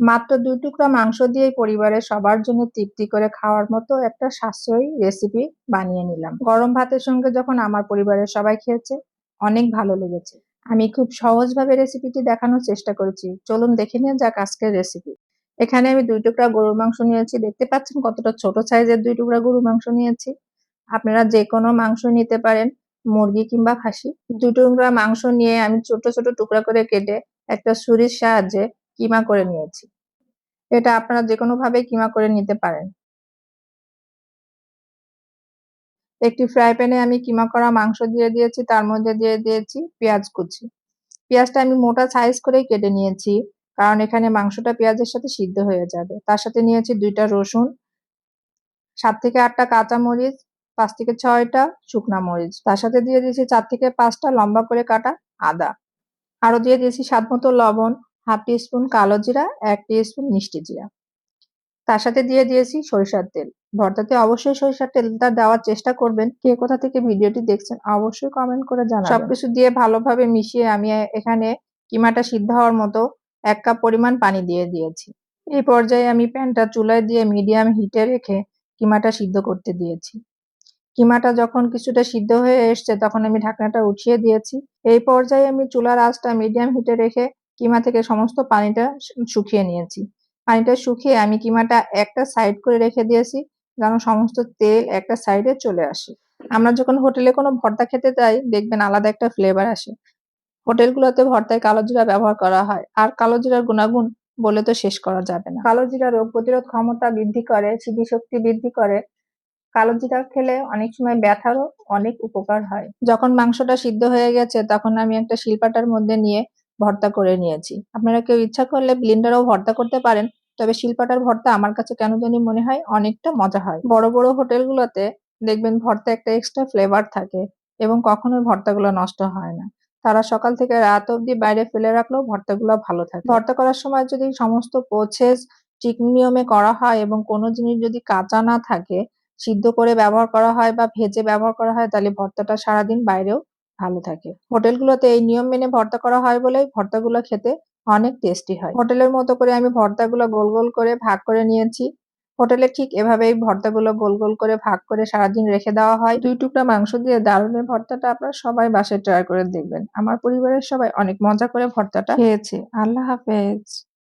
মাত্র দুই টুকরা মাংস দিয়েই পরিবারের সবার জন্য তৃপ্তি করে খাওয়ার মতো একটা সাশ্রয়ী রেসিপি বানিয়ে নিলাম। গরম ভাতের সঙ্গে যখন আমার পরিবারের সবাই খেয়েছে, অনেক ভালো লেগেছে। আমি খুব সহজভাবে রেসিপিটি দেখানোর চেষ্টা করেছি। চলুন দেখে নিয়ে যাক আজকের রেসিপি এখানে আমি দুই টুকরা গরুর মাংস নিয়েছি। দেখতে পাচ্ছেন কতটা ছোট সাইজের দুই টুকরা গরুর মাংস নিয়েছি। আপনারা যে কোনো মাংস নিতে পারেন, মুরগি কিংবা খাসি। দুই টুকরা মাংস নিয়ে আমি ছোট ছোট টুকরা করে কেটে একটা ছুরির সাহায্যে কিমা করে নিয়েছি। এটা আপনারা যে ভাবে কিমা করে নিতে পারেন। একটি ফ্রাই প্যানে আমি কিমা করা মাংস দিয়ে দিয়েছি, তার মধ্যে দিয়ে দিয়েছি পেঁয়াজ কুচি। পেঁয়াজটা আমি মোটা সাইজ করে কেটে নিয়েছি, কারণ এখানে মাংসটা পেঁয়াজের সাথে সিদ্ধ হয়ে যাবে। তার সাথে নিয়েছি দুইটা রসুন, সাত থেকে আটটা কাঁচা মরিচ, পাঁচ থেকে ছয়টা শুকনা মরিচ। তার সাথে দিয়ে দিয়েছি চার থেকে পাঁচটা লম্বা করে কাটা আদা। আরও দিয়ে দিয়েছি স্বাদ মতো লবণ হাফ টি স্পুন কালো জিরা, এক টি স্পুন মিষ্টি জিরা। তার সাথে দিয়ে দিয়েছি সরিষার তেল। ভর্তাতে অবশ্যই সরিষার তেলটা দেওয়ার চেষ্টা করবেন। কে কোথা থেকে ভিডিওটি দেখছেন অবশ্যই কমেন্ট করে জানাবেন। সবকিছু দিয়ে ভালোভাবে মিশিয়ে আমি এখানে কিমাটা সিদ্ধ হওয়ার মতো এক কাপ পরিমাণ পানি দিয়ে দিয়েছি। এই পর্যায়ে আমি প্যানটা চুলায় দিয়ে মিডিয়াম হিটে রেখে কিমাটা সিদ্ধ করতে দিয়েছি। কিমাটা যখন কিছুটা সিদ্ধ হয়ে এসছে তখন আমি ঢাকনাটা উঠিয়ে দিয়েছি। এই পর্যায়ে আমি চুলার আঁচটা মিডিয়াম হিটে রেখে কিমা থেকে সমস্ত পানিটা শুকিয়ে নিয়েছি। পানিটা শুকিয়ে আমি কিমাটা একটা সাইড করে রেখে দিয়েছি, যেন সমস্ত তেল একটা সাইডে চলে আসে। আমরা যখন হোটেলে কোনো ভর্তা খেতে যাই, দেখবেন আলাদা একটা ফ্লেভার আসে। হোটেলগুলোতে ভর্তায় কালো জিরা ব্যবহার করা হয়। আর কালো জিরার গুণাগুণ বলে তো শেষ করা যাবে না। কালো জিরা রোগ প্রতিরোধ ক্ষমতা বৃদ্ধি করে, স্মৃতিশক্তি বৃদ্ধি করে। কালো জিরা খেলে অনেক সময় ব্যথারও অনেক উপকার হয়। যখন মাংসটা সিদ্ধ হয়ে গেছে, তখন আমি একটা শিলপাটার মধ্যে নিয়ে ভর্তা করে নিয়েছি। আপনারা কেউ ইচ্ছা করলে ব্লিন্ডারও ভর্তা করতে পারেন, তবে শিলপাটার ভর্তা আমার কাছে কেন জানি মনে হয় অনেকটা মজা হয়। বড় বড় হোটেলগুলোতে দেখবেন ভর্তা একটা এক্সট্রা ফ্লেভার থাকে এবং কখনোই ভর্তাগুলো নষ্ট হয় না। তারা সকাল থেকে রাত অবধি বাইরে ফেলে রাখলেও ভর্তাগুলো ভালো থাকে। ভর্তা করার সময় যদি সমস্ত প্রসেস ঠিক নিয়মে করা হয় এবং কোনো জিনিস যদি কাঁচা না থাকে, সিদ্ধ করে ব্যবহার করা হয় বা ভেজে ব্যবহার করা হয়, তাহলে ভর্তাটা সারাদিন বাইরেও ভালো থাকে। হোটেলগুলোতে এই নিয়ম মেনে ভর্তা করা হয় বলেই ভর্তাগুলো খেতে অনেক টেস্টি হয়। হোটেলের মতো করে আমি ভর্তাগুলো গোল গোল করে ভাগ করে নিয়েছি। হোটেলে ঠিক এভাবেই ভর্তাগুলো গোল গোল করে ভাগ করে সারাদিন রেখে দেওয়া হয়। দুই টুকরা মাংস দিয়ে দারুণের ভর্তাটা আপনারা সবাই বাসায় ট্রাই করে দেখবেন। আমার পরিবারের সবাই অনেক মজা করে ভর্তাটা খেয়েছে। আল্লাহ হাফেজ।